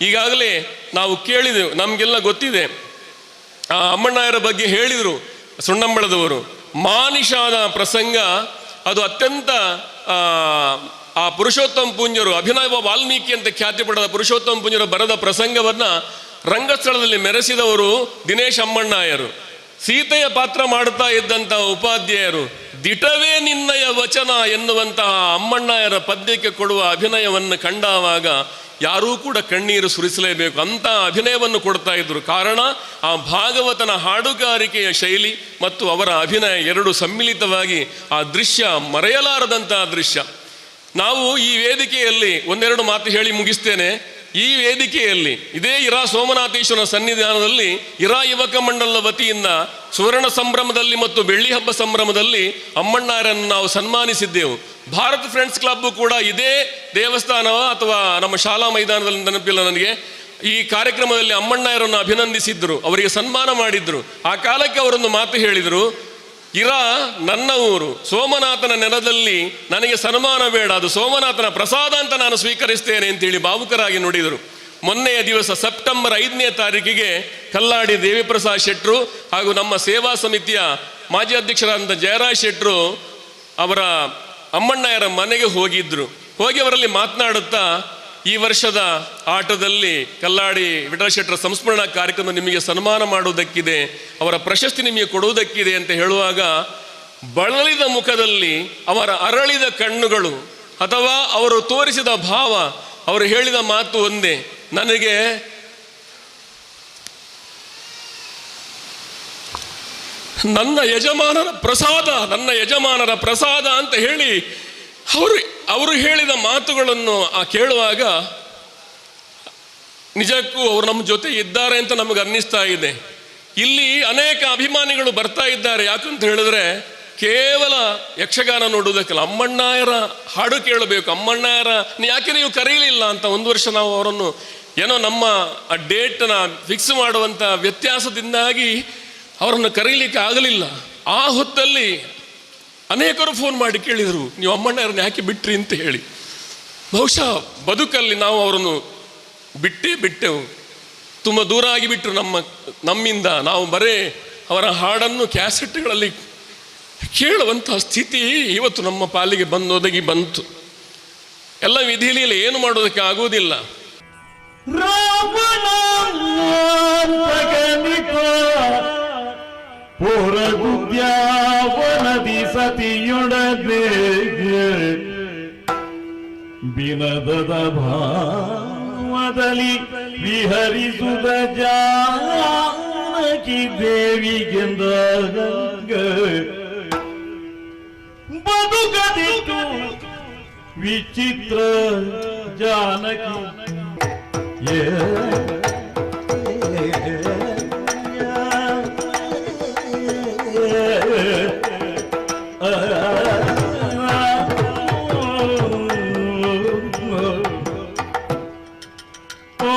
ಈಗಾಗಲೇ ನಾವು ಕೇಳಿದೆವು ನಮಗೆಲ್ಲ ಗೊತ್ತಿದೆ. ಆ ಅಮ್ಮಣ್ಣಾಯರ ಬಗ್ಗೆ ಹೇಳಿದರು ಸುಣ್ಣಂಬಳದವರು. ಮಾನಿಷಾದ ಪ್ರಸಂಗ ಅದು ಅತ್ಯಂತ ಆ, ಪುರುಷೋತ್ತಮ ಪುಂಜರು ಅಭಿನವ ವಾಲ್ಮೀಕಿ ಅಂತ ಖ್ಯಾತಿ ಪಡೆದ ಪುರುಷೋತ್ತಮ ಪುಂಜರು ಬರೆದ ಪ್ರಸಂಗವನ್ನು ರಂಗಸ್ಥಳದಲ್ಲಿ ಮೆರೆಸಿದವರು ದಿನೇಶ್ ಅಮ್ಮಣ್ಣಾಯರು. ಸೀತೆಯ ಪಾತ್ರ ಮಾಡುತ್ತಾ ಇದ್ದಂತಹ ಉಪಾಧ್ಯಾಯರು ದಿಟವೇ ನಿನ್ನಯ ವಚನ ಎನ್ನುವಂತಹ ಅಮ್ಮಣ್ಣಾಯರ ಪದ್ಯಕ್ಕೆ ಕೊಡುವ ಅಭಿನಯವನ್ನು ಕಂಡಾವಾಗ ಯಾರೂ ಕೂಡ ಕಣ್ಣೀರು ಸುರಿಸಲೇಬೇಕು ಅಂತ ಅಭಿನಯವನ್ನು ಕೊಡ್ತಾ ಇದ್ರು. ಕಾರಣ ಆ ಭಾಗವತನ ಹಾಡುಗಾರಿಕೆಯ ಶೈಲಿ ಮತ್ತು ಅವರ ಅಭಿನಯ ಎರಡು ಸಮ್ಮಿಲಿತವಾಗಿ ಆ ದೃಶ್ಯ ಮರೆಯಲಾರದಂತಹ ದೃಶ್ಯ. ನಾವು ಈ ವೇದಿಕೆಯಲ್ಲಿ ಒಂದೆರಡು ಮಾತು ಹೇಳಿ ಮುಗಿಸ್ತೇನೆ. ಈ ವೇದಿಕೆಯಲ್ಲಿ ಇದೇ ಇರಾ ಸೋಮನಾಥೇಶ್ವರ ಸನ್ನಿಧಾನದಲ್ಲಿ ಇರಾ ಯುವಕ ಮಂಡಲದ ವತಿಯಿಂದ ಸುವರ್ಣ ಸಂಭ್ರಮದಲ್ಲಿ ಮತ್ತು ಬೆಳ್ಳಿ ಹಬ್ಬ ಸಂಭ್ರಮದಲ್ಲಿ ಅಮ್ಮಣ್ಣಾರನ್ನು ನಾವು ಸನ್ಮಾನಿಸಿದ್ದೆವು. ಭಾರತ್ ಫ್ರೆಂಡ್ಸ್ ಕ್ಲಬ್ ಕೂಡ ಇದೇ ದೇವಸ್ಥಾನವ ಅಥವಾ ನಮ್ಮ ಶಾಲಾ ಮೈದಾನದಲ್ಲಿ ನೆನಪಿಲ್ಲ ನನಗೆ. ಈ ಕಾರ್ಯಕ್ರಮದಲ್ಲಿ ಅಮ್ಮಣ್ಣಾಯರನ್ನು ಅಭಿನಂದಿಸಿದ್ರು, ಅವರಿಗೆ ಸನ್ಮಾನ ಮಾಡಿದ್ರು. ಆ ಕಾಲಕ್ಕೆ ಅವರೊಂದು ಮಾತು ಹೇಳಿದರು, ಇರ, ನನ್ನ ಊರು, ಸೋಮನಾಥನ ನೆಲದಲ್ಲಿ ನನಗೆ ಸನ್ಮಾನ ಬೇಡ, ಅದು ಸೋಮನಾಥನ ಪ್ರಸಾದ ಅಂತ ನಾನು ಸ್ವೀಕರಿಸ್ತೇನೆ ಅಂತೇಳಿ ಭಾವುಕರಾಗಿ ನುಡಿದರು. ಮೊನ್ನೆಯ ದಿವಸ ಸೆಪ್ಟೆಂಬರ್ ಐದನೇ ತಾರೀಕಿಗೆ ಕಲ್ಲಾಡಿ ದೇವಿಪ್ರಸಾದ್ ಶೆಟ್ರು ಹಾಗೂ ನಮ್ಮ ಸೇವಾ ಸಮಿತಿಯ ಮಾಜಿ ಅಧ್ಯಕ್ಷರಾದಂಥ ಜಯರಾಜ್ ಶೆಟ್ರು ಅವರ ಅಮ್ಮಣ್ಣಯರ ಮನೆಗೆ ಹೋಗಿದ್ರು. ಹೋಗಿ ಅವರಲ್ಲಿ ಮಾತನಾಡುತ್ತಾ, ಈ ವರ್ಷದ ಆಟದಲ್ಲಿ ಕಲ್ಲಾಡಿ ಶೆಟ್ಟರ ಸಂಸ್ಮರಣಾ ಕಾರ್ಯಕ್ರಮ ನಿಮಗೆ ಸನ್ಮಾನ ಮಾಡುವುದಕ್ಕಿದೆ, ಅವರ ಪ್ರಶಸ್ತಿ ನಿಮಗೆ ಕೊಡುವುದಕ್ಕಿದೆ ಅಂತ ಹೇಳುವಾಗ, ಬಳಲಿದ ಮುಖದಲ್ಲಿ ಅವರ ಅರಳಿದ ಕಣ್ಣುಗಳು ಅಥವಾ ಅವರು ತೋರಿಸಿದ ಭಾವ, ಅವರು ಹೇಳಿದ ಮಾತು ಒಂದೇ, ನನಗೆ ನನ್ನ ಯಜಮಾನರ ಪ್ರಸಾದ, ನನ್ನ ಯಜಮಾನರ ಪ್ರಸಾದ ಅಂತ ಹೇಳಿ ಅವರು ಅವರು ಹೇಳಿದ ಮಾತುಗಳನ್ನು ಆ ಕೇಳುವಾಗ ನಿಜಕ್ಕೂ ಅವರು ನಮ್ಮ ಜೊತೆ ಇದ್ದಾರೆ ಅಂತ ನಮಗೆ ಅನ್ನಿಸ್ತಾ ಇದೆ. ಇಲ್ಲಿ ಅನೇಕ ಅಭಿಮಾನಿಗಳು ಬರ್ತಾ ಇದ್ದಾರೆ. ಯಾಕಂತ ಹೇಳಿದ್ರೆ ಕೇವಲ ಯಕ್ಷಗಾನ ನೋಡುವುದಕ್ಕಲ್ಲ ಅಮ್ಮಣ್ಣಾಯರ ಹಾಡು ಕೇಳಬೇಕು, ಅಮ್ಮಣ್ಣಾಯರ ಯಾಕೆ ನೀವು ಕರೀಲಿಲ್ಲ ಅಂತ ಒಂದು ವರ್ಷ ನಾವು ಅವರನ್ನು ಏನೋ ನಮ್ಮ ಆ ಡೇಟ್ನ ಫಿಕ್ಸ್ ಮಾಡುವಂಥ ವ್ಯತ್ಯಾಸದಿಂದಾಗಿ ಅವರನ್ನು ಕರೀಲಿಕ್ಕೆ ಆಗಲಿಲ್ಲ. ಆ ಹೊತ್ತಲ್ಲಿ ಅನೇಕರು ಫೋನ್ ಮಾಡಿ ಕೇಳಿದರು, ನೀವು ಅಮ್ಮಣ್ಣವ್ರನ್ನ ಯಾಕೆ ಬಿಟ್ರಿ ಅಂತ ಹೇಳಿ. ಬಹುಶಃ ಬದುಕಲ್ಲಿ ನಾವು ಅವರನ್ನು ಬಿಟ್ಟೇ ಬಿಟ್ಟೆವು. ತುಂಬ ದೂರ ಆಗಿಬಿಟ್ರು ನಮ್ಮ, ನಮ್ಮಿಂದ. ನಾವು ಬರೇ ಅವರ ಹಾಡನ್ನು ಕ್ಯಾಸೆಟ್ಗಳಲ್ಲಿ ಕೇಳುವಂತಹ ಸ್ಥಿತಿ ಇವತ್ತು ನಮ್ಮ ಪಾಲಿಗೆ ಬಂದೊದಗಿ ಬಂತು. ಎಲ್ಲ ವಿಧಿಯಲ್ಲಿ ಏನು ಮಾಡೋದಕ್ಕೆ ಆಗುವುದಿಲ್ಲ. ಪುರಗುದ್ಯಾವನದಿ ಸತಿಯೊಡನೆ ಬಿನದದ ಭಾವದಲ್ಲಿ ವಿಹರಿಸುದ ಜಾನಕಿ ದೇವಿಗೆಂದ ಬದುಕದಿಟ್ಟು ವಿಚಿತ್ರ ಜಾನಕಿ